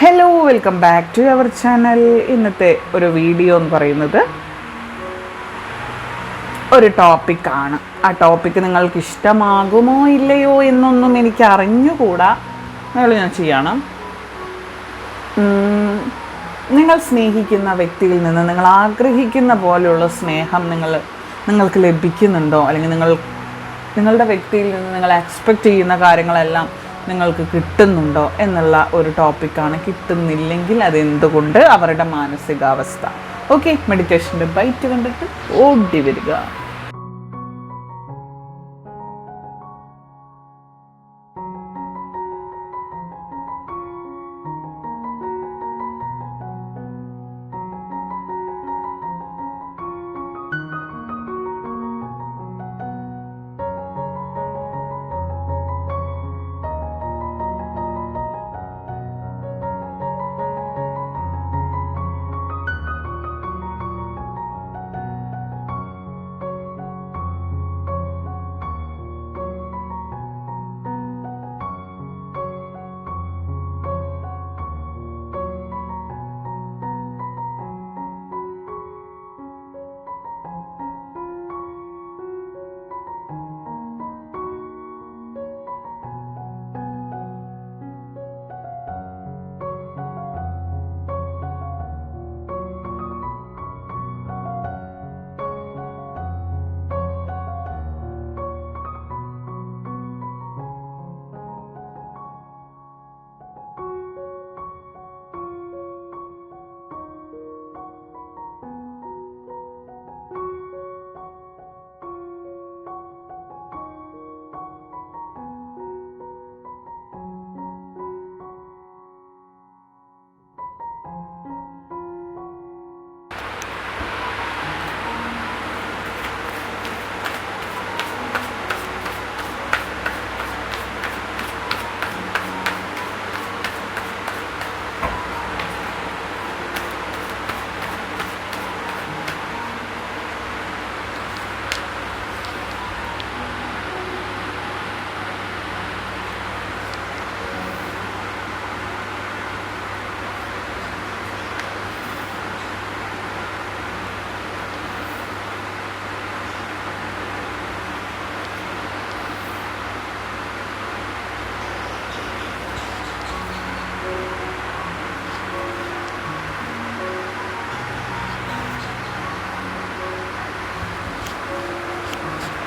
Hello welcome back to our channel ഇന്നത്തെ ഒരു video എന്ന് പറയുന്നത് ഒരു ടോപ്പിക്കാണ് ആ ടോപ്പിക്ക് നിങ്ങൾക്ക് ഇഷ്ടമാകുമോ ഇല്ലയോ എന്നൊന്നും എനിക്ക് അറിഞ്ഞുകൂടാ. നിങ്ങൾ ഞാൻ ചെയ്യണം. നിങ്ങൾ സ്നേഹിക്കുന്ന വ്യക്തിയിൽ നിന്ന് നിങ്ങൾ ആഗ്രഹിക്കുന്ന പോലെയുള്ള സ്നേഹം നിങ്ങൾ നിങ്ങൾക്ക് ലഭിക്കുന്നുണ്ടോ? അല്ലെങ്കിൽ നിങ്ങൾ നിങ്ങളുടെ വ്യക്തിയിൽ നിന്ന് നിങ്ങൾ എക്സ്പെക്റ്റ് ചെയ്യുന്ന കാര്യങ്ങളെല്ലാം നിങ്ങൾക്ക് കിട്ടുന്നുണ്ടോ എന്നുള്ള ഒരു ടോപ്പിക്കാണ് കിട്ടുന്നില്ലെങ്കിൽ അതെന്തുകൊണ്ട് അവരുടെ മാനസികാവസ്ഥ. ഓക്കെ മെഡിറ്റേഷന്റെ ബൈറ്റ് കണ്ടിട്ട് ഓടി വരിക.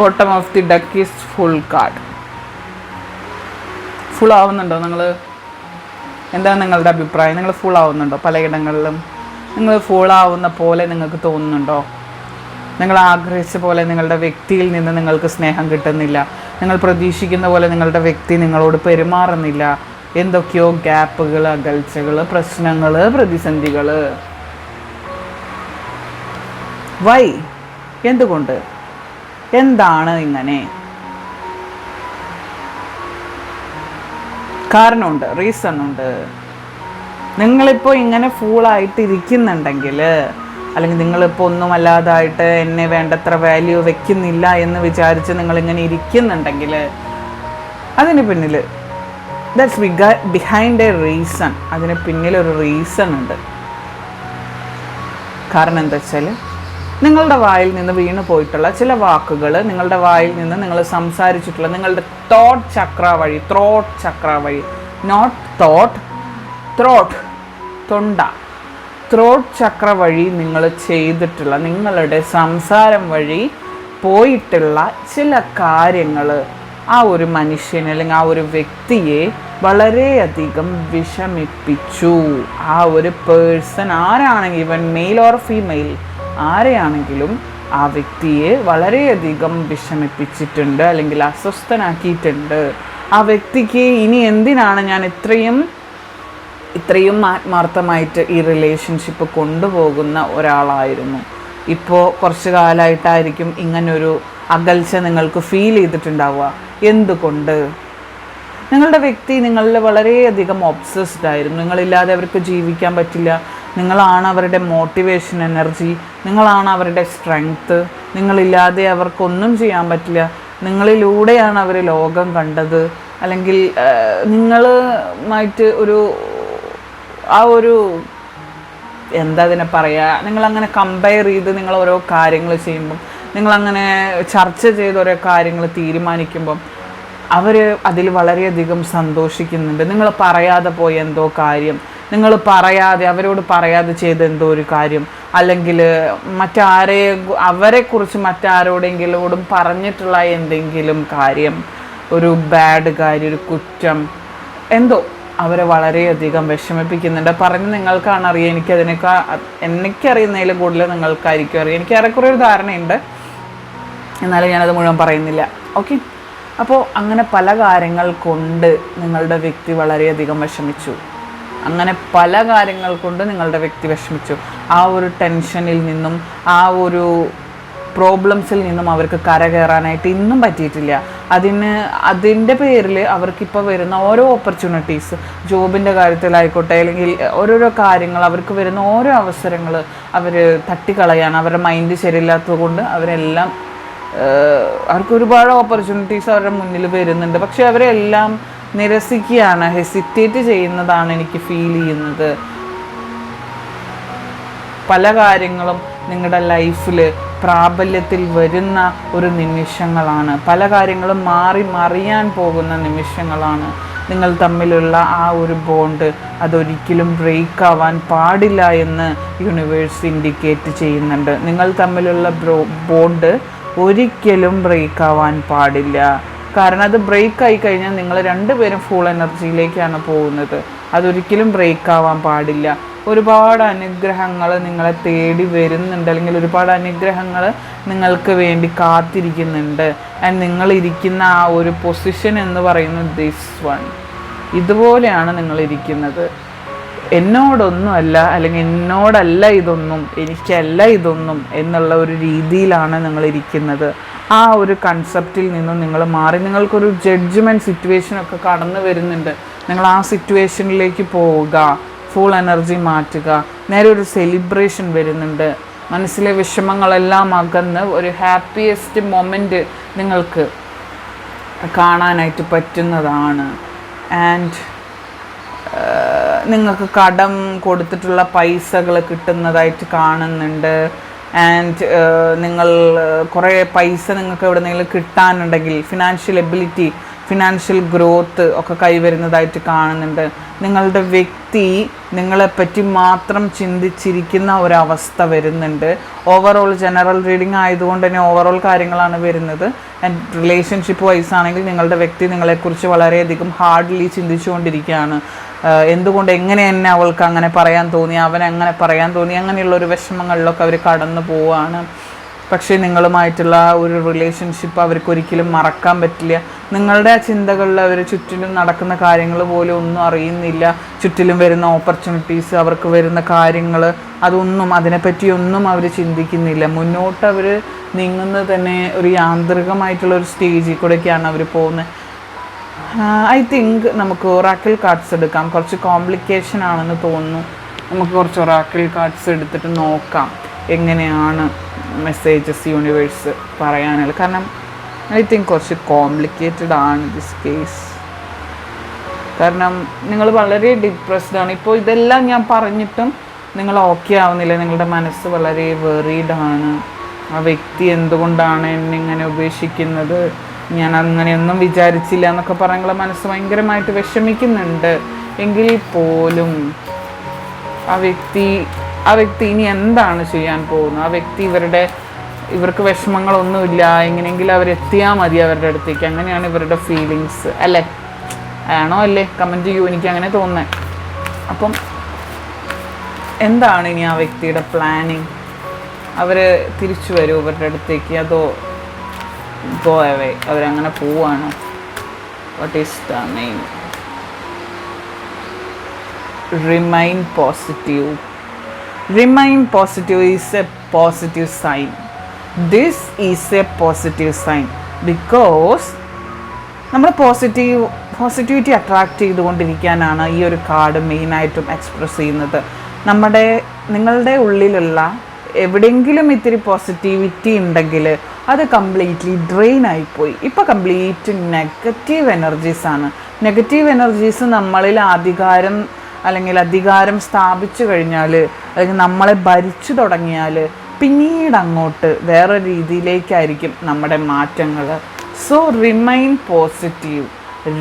Bottom of the deck is full card full ആവുന്നുണ്ടോ നിങ്ങൾ എന്താണ് നിങ്ങളുടെ അഭിപ്രായം? നിങ്ങൾ ഫുൾ ആവുന്നുണ്ടോ പലയിടങ്ങളിലും നിങ്ങൾ ഫുൾ ആവുന്ന പോലെ നിങ്ങൾക്ക് തോന്നുന്നുണ്ടോ? നിങ്ങൾ ആഗ്രഹിച്ച പോലെ നിങ്ങളുടെ വ്യക്തിയിൽ നിന്ന് നിങ്ങൾക്ക് സ്നേഹം കിട്ടുന്നില്ല. നിങ്ങൾ പ്രതീക്ഷിക്കുന്ന പോലെ നിങ്ങളുടെ വ്യക്തി നിങ്ങളോട് പെരുമാറുന്നില്ല. എന്തൊക്കെയോ ഗ്യാപ്പുകൾ അകൽച്ചകൾ പ്രശ്നങ്ങൾ പ്രതിസന്ധികൾ വൈ എന്തുകൊണ്ട്? എന്താണ് ഇങ്ങനെ? കാരണമുണ്ട് റീസൺ ഉണ്ട് നിങ്ങളിപ്പോൾ ഇങ്ങനെ ഫൂളായിട്ട് ഇരിക്കുന്നുണ്ടെങ്കിൽ അല്ലെങ്കിൽ നിങ്ങളിപ്പോൾ ഒന്നും അല്ലാതായിട്ട് എന്നെ വേണ്ടത്ര വാല്യൂ വെക്കുന്നില്ല എന്ന് വിചാരിച്ച് നിങ്ങളിങ്ങനെ ഇരിക്കുന്നുണ്ടെങ്കിൽ അതിന് പിന്നിൽ that's big behind a reason അതിന് പിന്നിലൊരു റീസൺ ഉണ്ട്. കാരണം എന്താ വെച്ചാൽ നിങ്ങളുടെ വായിൽ നിന്ന് വീണു പോയിട്ടുള്ള ചില വാക്കുകൾ നിങ്ങളുടെ വായിൽ നിന്ന് നിങ്ങൾ സംസാരിച്ചിട്ടുള്ള നിങ്ങളുടെ തോട്ട് ചക്ര വഴി ത്രോട്ട് ചക്ര വഴി നോട്ട് തോട്ട് ത്രോട്ട് തൊണ്ട. ത്രോട്ട് ചക്ര വഴി നിങ്ങൾ ചെയ്തിട്ടുള്ള നിങ്ങളുടെ സംസാരം വഴി പോയിട്ടുള്ള ചില കാര്യങ്ങൾ ആ ഒരു മനുഷ്യനെ അല്ലെങ്കിൽ ആ ഒരു വ്യക്തിയെ വളരെയധികം വിഷമിപ്പിച്ചു. ആ ഒരു പേഴ്സൺ ആരാണെങ്കിൽ ഇവൻ മെയിൽ ഓർ ഫീമെയിൽ ആരെയാണെങ്കിലും ആ വ്യക്തിയെ വളരെയധികം വിഷമിപ്പിച്ചിട്ടുണ്ട് അല്ലെങ്കിൽ അസ്വസ്ഥനാക്കിയിട്ടുണ്ട്. ആ വ്യക്തിക്ക് ഇനി എന്തിനാണ് ഞാൻ ഇത്രയും ഇത്രയും ആത്മാർത്ഥമായിട്ട് ഈ റിലേഷൻഷിപ്പ് കൊണ്ടുപോകുന്ന ഒരാളായിരുന്നു? ഇപ്പോൾ കുറച്ച് കാലമായിട്ടായിരിക്കും ഇങ്ങനൊരു അകൽച്ച നിങ്ങൾക്ക് ഫീൽ ചെയ്തിട്ടുണ്ടാവുക. എന്തുകൊണ്ട്? നിങ്ങളുടെ വ്യക്തി നിങ്ങളിൽ വളരെയധികം ഒബ്സസ്ഡ് ആയിരുന്നു. നിങ്ങളില്ലാതെ അവർക്ക് ജീവിക്കാൻ പറ്റില്ല. നിങ്ങളാണ് അവരുടെ മോട്ടിവേഷൻ എനർജി നിങ്ങളാണ് അവരുടെ സ്ട്രെങ്ത്ത് നിങ്ങളില്ലാതെ അവർക്കൊന്നും ചെയ്യാൻ പറ്റില്ല. നിങ്ങളിലൂടെയാണ് അവർ ലോകം കണ്ടത്. അല്ലെങ്കിൽ നിങ്ങളുമായിട്ട് ഒരു ആ ഒരു എന്താ അതിനെ പറയുക നിങ്ങളങ്ങനെ കമ്പയർ ചെയ്ത് നിങ്ങൾ ഓരോ കാര്യങ്ങൾ ചെയ്യുമ്പം നിങ്ങളങ്ങനെ ചർച്ച ചെയ്ത് ഓരോ കാര്യങ്ങൾ തീരുമാനിക്കുമ്പം അവർ അതിൽ വളരെയധികം സന്തോഷിക്കുന്നുണ്ട്. നിങ്ങൾ പറയാതെ പോയ എന്തോ കാര്യം. നിങ്ങൾ പറയാതെ അവരോട് പറയാതെ ചെയ്ത എന്തോ ഒരു കാര്യം? അല്ലെങ്കിൽ മറ്റാരെ അവരെക്കുറിച്ച് മറ്റാരോടെങ്കിലോടും പറഞ്ഞിട്ടുള്ള എന്തെങ്കിലും കാര്യം? ഒരു ബാഡ് കാര്യം ഒരു കുറ്റം എന്തോ? അവരെ വളരെയധികം വിഷമിപ്പിക്കുന്നുണ്ട്. പറഞ്ഞ് നിങ്ങൾക്കാണ് അറിയുക എനിക്കതിനേക്കാൾ എനിക്കറിയുന്നതിലും കൂടുതൽ നിങ്ങൾക്കായിരിക്കും അറിയാം. എനിക്ക് ഏറെക്കുറെ ഒരു ധാരണയുണ്ട്. എന്നാലും ഞാനത് മുഴുവൻ പറയുന്നില്ല. ഓക്കെ അപ്പോൾ അങ്ങനെ പല കാര്യങ്ങൾ കൊണ്ട് നിങ്ങളുടെ വ്യക്തി വളരെയധികം വിഷമിച്ചു. അങ്ങനെ പല കാര്യങ്ങൾ കൊണ്ട് നിങ്ങളുടെ വ്യക്തി വിഷമിച്ചു. ആ ഒരു ടെൻഷനിൽ നിന്നും ആ ഒരു പ്രോബ്ലംസിൽ നിന്നും അവർക്ക് കരകയറാനായിട്ട് ഇന്നും പറ്റിയിട്ടില്ല. അതിന് അതിന്റെ പേരിൽ അവർക്കിപ്പോൾ വരുന്ന ഓരോ ഓപ്പർച്യൂണിറ്റീസ് ജോബിന്റെ കാര്യത്തിലായിക്കോട്ടെ അല്ലെങ്കിൽ ഓരോരോ കാര്യങ്ങൾ അവർക്ക് വരുന്ന ഓരോ അവസരങ്ങൾ അവർ തട്ടിക്കളയാണ്. അവരുടെ മൈൻഡ് ശരിയില്ലാത്തത് കൊണ്ട് അവരെല്ലാം അവർക്ക് ഒരുപാട് ഓപ്പർച്യൂണിറ്റീസ് അവരുടെ മുന്നിൽ വരുന്നുണ്ട്. പക്ഷേ അവരെല്ലാം നിരസിക്കുകയാണ് ഹെസിറ്റേറ്റ് ചെയ്യുന്നതാണ് എനിക്ക് ഫീൽ ചെയ്യുന്നത്. പല കാര്യങ്ങളും നിങ്ങളുടെ ലൈഫിൽ പ്രാബല്യത്തിൽ വരുന്ന ഒരു നിമിഷങ്ങളാണ്. പല കാര്യങ്ങളും മാറി മറിയാൻ പോകുന്ന നിമിഷങ്ങളാണ്. നിങ്ങൾ തമ്മിലുള്ള ആ ഒരു ബോണ്ട് അതൊരിക്കലും ബ്രേക്ക് ആവാൻ പാടില്ല എന്ന് യൂണിവേഴ്സ് ഇൻഡിക്കേറ്റ് ചെയ്യുന്നുണ്ട്. നിങ്ങൾ തമ്മിലുള്ള ബോണ്ട് ഒരിക്കലും ബ്രേക്ക് ആവാൻ പാടില്ല. കാരണം അത് ബ്രേക്ക് ആയി കഴിഞ്ഞാൽ നിങ്ങൾ രണ്ടുപേരും ഫുൾ എനർജിയിലേക്കാണ് പോകുന്നത്. അതൊരിക്കലും ബ്രേക്ക് ആവാൻ പാടില്ല. ഒരുപാട് അനുഗ്രഹങ്ങൾ നിങ്ങളെ തേടി വരുന്നുണ്ട്. അല്ലെങ്കിൽ ഒരുപാട് അനുഗ്രഹങ്ങൾ നിങ്ങൾക്ക് വേണ്ടി കാത്തിരിക്കുന്നുണ്ട്. ആൻഡ് നിങ്ങൾ ഇരിക്കുന്ന ആ ഒരു പൊസിഷൻ എന്ന് പറയുന്നത് ദിസ് വൺ ഇതുപോലെയാണ് നിങ്ങൾ ഇരിക്കുന്നത്. എന്നോടൊന്നുമല്ല അല്ലെങ്കിൽ എന്നോടല്ല ഇതൊന്നും എനിക്കല്ല ഇതൊന്നും എന്നുള്ള ഒരു രീതിയിലാണ് നിങ്ങൾ ഇരിക്കുന്നത്. ആ ഒരു കൺസെപ്റ്റിൽ നിന്നും നിങ്ങൾ മാറി. നിങ്ങൾക്കൊരു ജഡ്ജ്മെന്റ് സിറ്റുവേഷനൊക്കെ കടന്നു വരുന്നുണ്ട്. നിങ്ങൾ ആ സിറ്റുവേഷനിലേക്ക് പോവുക ഫുൾ എനർജി മാറ്റുക. നേരെ ഒരു സെലിബ്രേഷൻ വരുന്നുണ്ട്. മനസ്സിലെ വിഷമങ്ങളെല്ലാം അകന്ന് ഒരു ഹാപ്പിയസ്റ്റ് മൊമെന്റ് നിങ്ങൾക്ക് കാണാനായിട്ട് പറ്റുന്നതാണ്. ആൻഡ് നിങ്ങൾക്ക് കടം കൊടുത്തിട്ടുള്ള പൈസകൾ കിട്ടുന്നതായിട്ട് കാണുന്നുണ്ട്. ആൻഡ് നിങ്ങൾ കുറേ പൈസ നിങ്ങൾക്ക് എവിടെന്നെങ്കിലും കിട്ടാനുണ്ടെങ്കിൽ ഫിനാൻഷ്യൽ എബിലിറ്റി ഫിനാൻഷ്യൽ ഗ്രോത്ത് ഒക്കെ കൈവരുന്നതായിട്ട് കാണുന്നുണ്ട്. നിങ്ങളുടെ വ്യക്തി നിങ്ങളെപ്പറ്റി മാത്രം ചിന്തിച്ചിരിക്കുന്ന ഒരവസ്ഥ വരുന്നുണ്ട്. ഓവറോൾ ജനറൽ റീഡിംഗ് ആയതുകൊണ്ട് തന്നെ ഓവറോൾ കാര്യങ്ങളാണ് വരുന്നത്. ആൻഡ് റിലേഷൻഷിപ്പ് വൈസ് ആണെങ്കിൽ നിങ്ങളുടെ വ്യക്തി നിങ്ങളെക്കുറിച്ച് വളരെയധികം ഹാർഡ്ലി ചിന്തിച്ചുകൊണ്ടിരിക്കുകയാണ്. എന്തുകൊണ്ട് എങ്ങനെ എന്നെ അവൾക്ക് അങ്ങനെ പറയാൻ തോന്നി അവൻ അങ്ങനെ പറയാൻ തോന്നി അങ്ങനെയുള്ള ഒരു വിഷമങ്ങളിലൊക്കെ അവർ കടന്നു പോവുകയാണ് പക്ഷേ നിങ്ങളുമായിട്ടുള്ള ഒരു റിലേഷൻഷിപ്പ് അവർക്ക് ഒരിക്കലും മറക്കാൻ പറ്റില്ല. നിങ്ങളുടെ ചിന്തകളിൽ അവർ ചുറ്റിലും നടക്കുന്ന കാര്യങ്ങൾ പോലും ഒന്നും അറിയുന്നില്ല. ചുറ്റിലും വരുന്ന ഓപ്പർച്യൂണിറ്റീസ് അവർക്ക് വരുന്ന കാര്യങ്ങൾ അതൊന്നും അതിനെപ്പറ്റിയൊന്നും അവർ ചിന്തിക്കുന്നില്ല. മുന്നോട്ട് അവർ നീങ്ങുന്നത് തന്നെ ഒരു യാന്ത്രികമായിട്ടുള്ള ഒരു സ്റ്റേജിൽ കൂടെയൊക്കെയാണ് അവർ പോകുന്നത്. ഐ തിങ്ക് നമുക്ക് ഒറാക്കിൾ കാർഡ്സ് എടുക്കാം. കുറച്ച് കോംപ്ലിക്കേഷൻ ആണെന്ന് തോന്നുന്നു. നമുക്ക് കുറച്ച് ഒറാക്കിൾ കാർഡ്സ് എടുത്തിട്ട് നോക്കാം. എങ്ങനെയാണ് മെസ്സേജസ് യൂണിവേഴ്സ് പറയാനുള്ളത്. കാരണം ഐ തിങ്ക് കുറച്ച് കോംപ്ലിക്കേറ്റഡ് ആണ് ദിസ് കേസ് കാരണം നിങ്ങൾ വളരെ ഡിപ്രസ്ഡ് ആണ്. ഇപ്പോൾ ഇതെല്ലാം ഞാൻ പറഞ്ഞിട്ടും നിങ്ങൾ ഓക്കെ ആവുന്നില്ല. നിങ്ങളുടെ മനസ്സ് വളരെ വെറീഡ് ആണ്. ആ വ്യക്തി എന്തുകൊണ്ടാണ് എന്നെ ഇങ്ങനെ ഉപേക്ഷിക്കുന്നത്? ഞാൻ അങ്ങനെയൊന്നും വിചാരിച്ചില്ല എന്നൊക്കെ പറഞ്ഞ മനസ്സ് ഭയങ്കരമായിട്ട് വിഷമിക്കുന്നുണ്ട്. എങ്കിൽ പോലും ആ വ്യക്തി ആ വ്യക്തി ഇനി എന്താണ് ചെയ്യാൻ പോകുന്നത്? ആ വ്യക്തി ഇവരുടെ ഇവർക്ക് വിഷമങ്ങളൊന്നുമില്ല. എങ്ങനെയെങ്കിലും അവരെത്തിയാൽ മതി അവരുടെ അടുത്തേക്ക്. അങ്ങനെയാണ് ഇവരുടെ ഫീലിങ്സ് അല്ലേ? ആണോ അല്ലേ? കമന്റ് ചെയ്യൂ. എനിക്ക് അങ്ങനെ തോന്നുന്നത് അപ്പം എന്താണ് ഇനി ആ വ്യക്തിയുടെ പ്ലാനിങ് അവർ തിരിച്ചു വരും ഇവരുടെ അടുത്തേക്ക്? അതോ ഗോ അവേ അവരങ്ങനെ പോവാണ്. What is the main remain positive remain positive is a positive sign this is a positive sign because നമ്മൾ പോസിറ്റീവ് പോസിറ്റിവിറ്റി അട്രാക്റ്റ് ചെയ്തുകൊണ്ടിരിക്കാനാണ് ഈ ഒരു കാർഡ് മെയിനായിട്ടും എക്സ്പ്രസ് ചെയ്യുന്നത്. നമ്മുടെ നിങ്ങളുടെ ഉള്ളിലുള്ള എവിടെയെങ്കിലും ഇത്തിരി പോസിറ്റിവിറ്റി ഉണ്ടെങ്കിൽ അത് കംപ്ലീറ്റ്ലി ഡ്രെയിൻ ആയിപ്പോയി. ഇപ്പോൾ കംപ്ലീറ്റ് നെഗറ്റീവ് എനർജീസ് ആണ്. നെഗറ്റീവ് എനർജീസ് നമ്മളിൽ അധികാരം അല്ലെങ്കിൽ അധികാരം സ്ഥാപിച്ചു കഴിഞ്ഞാൽ അല്ലെങ്കിൽ നമ്മളെ ഭരിച്ചു തുടങ്ങിയാൽ പിന്നീട് അങ്ങോട്ട് വേറെ രീതിയിലേക്കായിരിക്കും നമ്മുടെ മാറ്റങ്ങൾ. So remain positive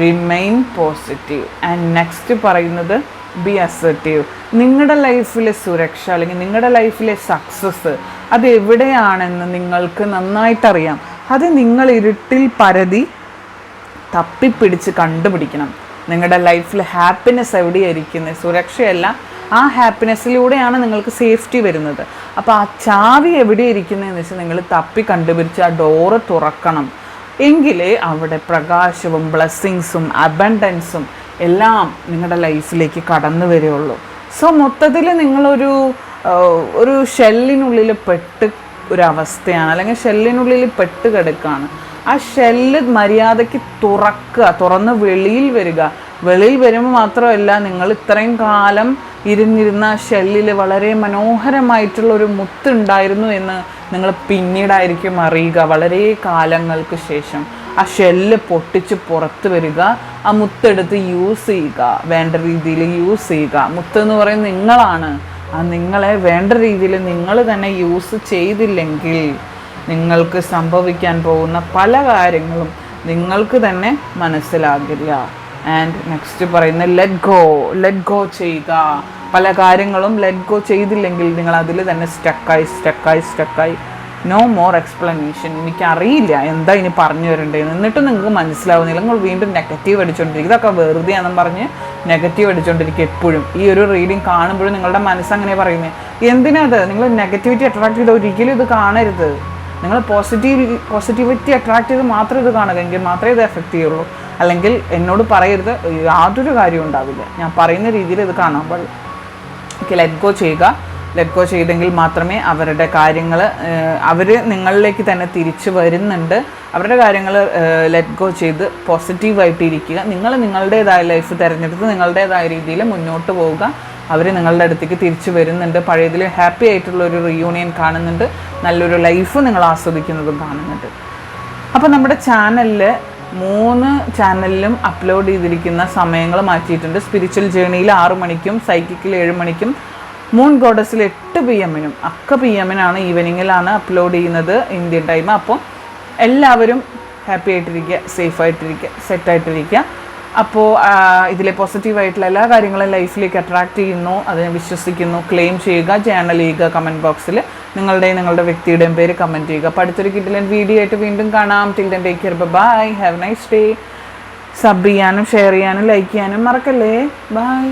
remain positive and next പറയുന്നത് ബി അസർട്ടീവ് നിങ്ങളുടെ ലൈഫിലെ സുരക്ഷ അല്ലെങ്കിൽ നിങ്ങളുടെ ലൈഫിലെ സക്സസ് അത് എവിടെയാണെന്ന് നിങ്ങൾക്ക് നന്നായിട്ടറിയാം. അത് നിങ്ങൾ ഇരുട്ടിൽ പരതി തപ്പിപ്പിടിച്ച് കണ്ടുപിടിക്കണം. നിങ്ങളുടെ ലൈഫിൽ ഹാപ്പിനെസ് എവിടെയായിരിക്കുന്നത്? സുരക്ഷയല്ല. ആ ഹാപ്പിനെസ്സിലൂടെയാണ് നിങ്ങൾക്ക് സേഫ്റ്റി വരുന്നത്. അപ്പോൾ ആ ചാവി എവിടെ ഇരിക്കുന്നതെന്ന് വെച്ചാൽ നിങ്ങൾ തപ്പി കണ്ടുപിടിച്ച് ആ ഡോറ് തുറക്കണം. എങ്കിലേ അവിടെ പ്രകാശവും ബ്ലെസ്സിങ്സും അബണ്ടൻസും എല്ലാം നിങ്ങളുടെ ലൈഫിലേക്ക് കടന്നു വരികയുള്ളൂ. സോ മൊത്തത്തിൽ നിങ്ങളൊരു ഒരു ഷെല്ലിനുള്ളിൽ പെട്ട് ഒരവസ്ഥയാണ് അല്ലെങ്കിൽ ഷെല്ലിനുള്ളിൽ പെട്ട് കിടക്കുകയാണ് ആ ഷെല്ല് മര്യാദയ്ക്ക് തുറക്കുക തുറന്ന് വെളിയിൽ വരിക. വെളിയിൽ വരുമ്പോൾ മാത്രമല്ല നിങ്ങൾ ഇത്രയും കാലം ഇരുന്നിരുന്ന ഷെല്ലിൽ വളരെ മനോഹരമായിട്ടുള്ള ഒരു മുത്തുണ്ടായിരുന്നു എന്ന് നിങ്ങൾ പിന്നീടായിരിക്കും അറിയുക വളരെ കാലങ്ങൾക്ക് ശേഷം. ആ ഷെല്ല് പൊട്ടിച്ച് പുറത്ത് വരിക ആ മുത്തെടുത്ത് യൂസ് ചെയ്യുക വേണ്ട രീതിയിൽ യൂസ് ചെയ്യുക. മുത്ത് എന്ന് പറയുന്നത് നിങ്ങളാണ്. നിങ്ങളെ വേണ്ട രീതിയിൽ നിങ്ങൾ തന്നെ യൂസ് ചെയ്തില്ലെങ്കിൽ നിങ്ങൾക്ക് സംഭവിക്കാൻ പോകുന്ന പല കാര്യങ്ങളും നിങ്ങൾക്ക് തന്നെ മനസ്സിലാകില്ല. ആൻഡ് നെക്സ്റ്റ് പറയുന്ന ലെറ്റ് ഗോ ലെറ്റ് ഗോ ചെയ്യുക. പല കാര്യങ്ങളും ലെറ്റ് ഗോ ചെയ്തില്ലെങ്കിൽ നിങ്ങൾ അതിൽ തന്നെ സ്റ്റക്കായി സ്റ്റക്കായി സ്റ്റക്കായി നോ മോർ എക്സ്പ്ലനേഷൻ എനിക്കറിയില്ല. എന്താ ഇനി പറഞ്ഞു വരേണ്ടത് എന്നിട്ട് നിങ്ങൾക്ക് മനസ്സിലാവുന്നില്ല. നിങ്ങൾ വീണ്ടും നെഗറ്റീവ് അടിച്ചുകൊണ്ടിരിക്കും ഇതൊക്കെ വെറുതെ ആണെന്ന് പറഞ്ഞ് നെഗറ്റീവ് അടിച്ചുകൊണ്ടിരിക്കും എപ്പോഴും. ഈ ഒരു റീഡിങ് കാണുമ്പോഴും നിങ്ങളുടെ മനസ്സ് അങ്ങനെ പറയുന്നത് എന്തിനാത്? നിങ്ങൾ നെഗറ്റിവിറ്റി അട്രാക്ട് ചെയ്ത് ഒരിക്കലും ഇത് കാണരുത്. നിങ്ങൾ പോസിറ്റീവ് പോസിറ്റിവിറ്റി അട്രാക്ട് ചെയ്ത് മാത്രം ഇത് കാണുക. എങ്കിൽ മാത്രമേ ഇത് എഫക്റ്റ് ചെയ്യുള്ളൂ. അല്ലെങ്കിൽ എന്നോട് പറയരുത്. യാതൊരു കാര്യവും ഉണ്ടാവില്ല. ഞാൻ പറയുന്ന രീതിയിൽ ഇത് കാണാൻ പാടില്ല ലെറ്റ് ഗോ ചെയ്യുക. ലെറ്റ് ഗോ ചെയ്തെങ്കിൽ മാത്രമേ അവരുടെ കാര്യങ്ങൾ അവർ നിങ്ങളിലേക്ക് തന്നെ തിരിച്ചു വരുന്നുണ്ട്. അവരുടെ കാര്യങ്ങൾ ലെറ്റ് ഗോ ചെയ്ത് പോസിറ്റീവായിട്ട് ഇരിക്കുക നിങ്ങൾ നിങ്ങളുടേതായ ലൈഫ് തിരഞ്ഞെടുത്ത് നിങ്ങളുടേതായ രീതിയിൽ മുന്നോട്ട് പോവുക. അവർ നിങ്ങളുടെ അടുത്തേക്ക് തിരിച്ചു വരുന്നുണ്ട്. പഴയതിൽ ഹാപ്പി ആയിട്ടുള്ള ഒരു റിയൂണിയൻ കാണുന്നുണ്ട്. നല്ലൊരു ലൈഫ് നിങ്ങൾ ആസ്വദിക്കുന്നതും കാണുന്നുണ്ട്. അപ്പോൾ നമ്മുടെ ചാനലിൽ മൂന്ന് ചാനലിലും അപ്ലോഡ് ചെയ്തിരിക്കുന്ന സമയങ്ങൾ മാറ്റിയിട്ടുണ്ട്. സ്പിരിച്വൽ ജേണിയിൽ ആറു മണിക്കും സൈക്കിക്കിൽ ഏഴ് മണിക്കും മൂൺ ഗോഡസിൽ എട്ട് പി എമ്മിനും അക്ക പി എമ്മിനാണ് ഈവനിങ്ങിലാണ് അപ്ലോഡ് ചെയ്യുന്നത് ഇന്ത്യൻ ടൈം അപ്പം എല്ലാവരും ഹാപ്പി ആയിട്ടിരിക്കുക സേഫ് ആയിട്ടിരിക്കുക സെറ്റ് ആയിട്ടിരിക്കുക. അപ്പോൾ ഇതിലെ പോസിറ്റീവായിട്ടുള്ള എല്ലാ കാര്യങ്ങളും ലൈഫിലേക്ക് അട്രാക്റ്റ് ചെയ്യുന്നു. അതിനെ വിശ്വസിക്കുന്നു. ക്ലെയിം ചെയ്യുക ചാനൽ ചെയ്യുക കമന്റ് ബോക്സിൽ നിങ്ങളുടെയും നിങ്ങളുടെ വ്യക്തിയുടെയും പേര് കമന്റ് ചെയ്യുക. അപ്പോൾ അടുത്തൊരു കിട്ടില്ല വീഡിയോ ആയിട്ട് വീണ്ടും കാണാം. Till then take care bye have nice day sub ചെയ്യാനും ഷെയർ ചെയ്യാനും ലൈക്ക് ചെയ്യാനും മറക്കല്ലേ? ബൈ